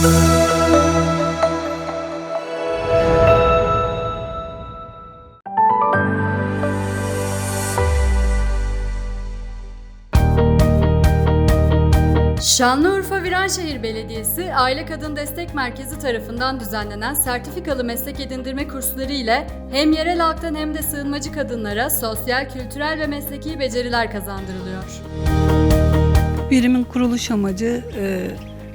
Şanlıurfa Viranşehir Belediyesi Aile Kadın Destek Merkezi tarafından düzenlenen sertifikalı meslek edindirme kursları ile hem yerel halktan hem de sığınmacı kadınlara sosyal, kültürel ve mesleki beceriler kazandırılıyor. Birimin kuruluş amacı e,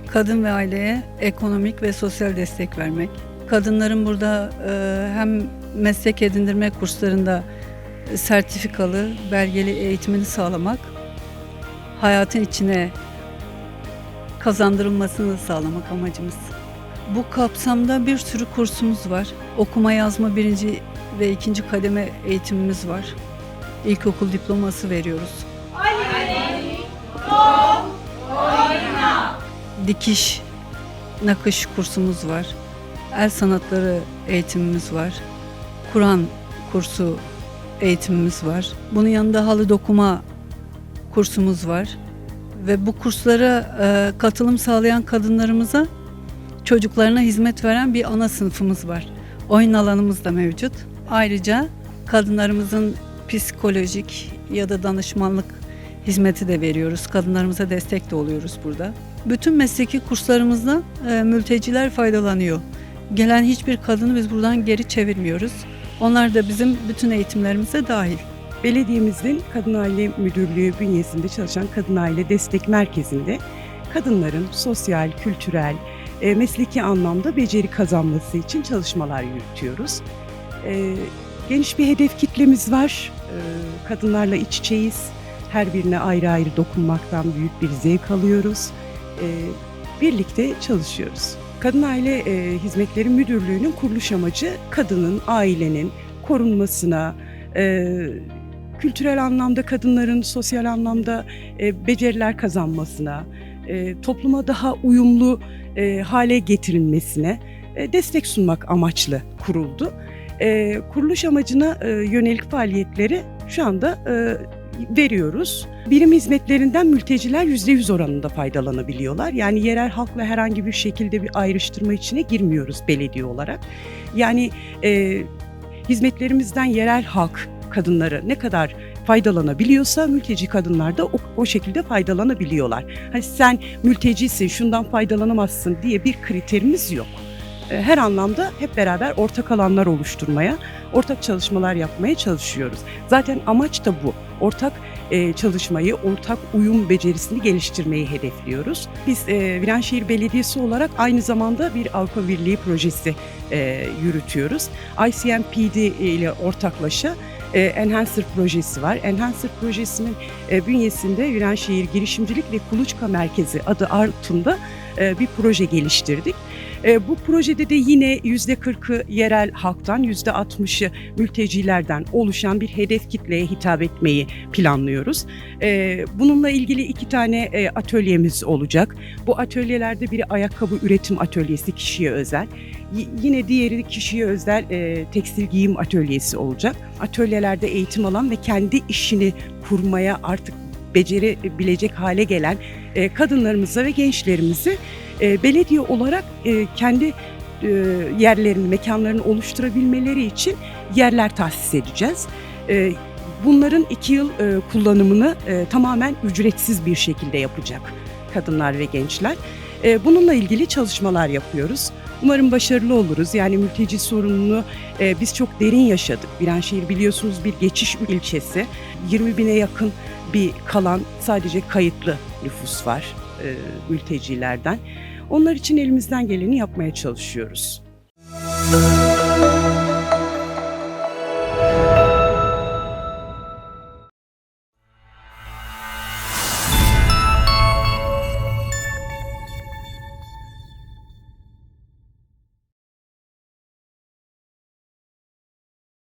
kadın ve aileye ekonomik ve sosyal destek vermek. Kadınların burada e, hem meslek edindirme kurslarında sertifikalı, belgeli eğitimini sağlamak, hayatın içine kazandırılmasını sağlamak amacımız. Bu kapsamda bir sürü kursumuz var. Okuma yazma birinci ve ikinci kademe eğitimimiz var. İlkokul diploması veriyoruz. Dikiş, nakış kursumuz var. El sanatları eğitimimiz var. Kur'an kursu eğitimimiz var. Bunun yanında halı dokuma kursumuz var. Ve bu kurslara e, katılım sağlayan kadınlarımıza çocuklarına hizmet veren bir ana sınıfımız var. Oyun alanımız da mevcut. Ayrıca kadınlarımızın psikolojik ya da danışmanlık hizmeti de veriyoruz. Kadınlarımıza destek de oluyoruz burada. Bütün mesleki kurslarımızda e, mülteciler faydalanıyor. Gelen hiçbir kadını biz buradan geri çevirmiyoruz. Onlar da bizim bütün eğitimlerimize dahil. Belediyemizin Kadın Aile Müdürlüğü bünyesinde çalışan Kadın Aile Destek Merkezi'nde kadınların sosyal, kültürel, e, mesleki anlamda beceri kazanması için çalışmalar yürütüyoruz. E, geniş bir hedef kitlemiz var. E, kadınlarla iç içeyiz. Her birine ayrı ayrı dokunmaktan büyük bir zevk alıyoruz. E, birlikte çalışıyoruz. Kadın Aile e, Hizmetleri Müdürlüğü'nün kuruluş amacı kadının, ailenin korunmasına, e, kültürel anlamda kadınların sosyal anlamda e, beceriler kazanmasına, e, topluma daha uyumlu e, hale getirilmesine e, destek sunmak amaçlı kuruldu. E, kuruluş amacına e, yönelik faaliyetleri şu anda e, veriyoruz. Birim hizmetlerinden mülteciler %100 oranında faydalanabiliyorlar. Yani yerel halkla herhangi bir şekilde bir ayrıştırma içine girmiyoruz belediye olarak. Yani e, hizmetlerimizden yerel halk kadınları ne kadar faydalanabiliyorsa mülteci kadınlar da o, o şekilde faydalanabiliyorlar. Hani sen mültecisin şundan faydalanamazsın diye bir kriterimiz yok. E, Her anlamda hep beraber ortak alanlar oluşturmaya, ortak çalışmalar yapmaya çalışıyoruz. Zaten amaç da bu. Ortak e, çalışmayı, ortak uyum becerisini geliştirmeyi hedefliyoruz. Biz e, Viranşehir Belediyesi olarak aynı zamanda bir Avrupa Birliği projesi yürütüyoruz. ICMPD ile ortaklaşa Enhancer projesi var. Enhancer projesinin bünyesinde Viranşehir Girişimcilik ve Kuluçka Merkezi adı altında bir proje geliştirdik. E, bu projede de yine %40'ı yerel halktan, %60'ı mültecilerden oluşan bir hedef kitleye hitap etmeyi planlıyoruz. E, bununla ilgili iki tane e, atölyemiz olacak. Bu atölyelerde biri ayakkabı üretim atölyesi kişiye özel. Y- yine diğeri kişiye özel e, tekstil giyim atölyesi olacak. Atölyelerde eğitim alan ve kendi işini kurmaya artık becerebilecek hale gelen e, kadınlarımıza ve gençlerimizi e, belediye olarak e, kendi e, yerlerini, mekanlarını oluşturabilmeleri için yerler tahsis edeceğiz. E, bunların iki yıl kullanımını tamamen ücretsiz bir şekilde yapacak kadınlar ve gençler. Bununla ilgili çalışmalar yapıyoruz. Umarım başarılı oluruz. Yani mülteci sorununu e, biz çok derin yaşadık. Viranşehir biliyorsunuz bir geçiş ilçesi. 20 bine yakın bir kalan sadece kayıtlı nüfus var e, mültecilerden. Onlar için elimizden geleni yapmaya çalışıyoruz.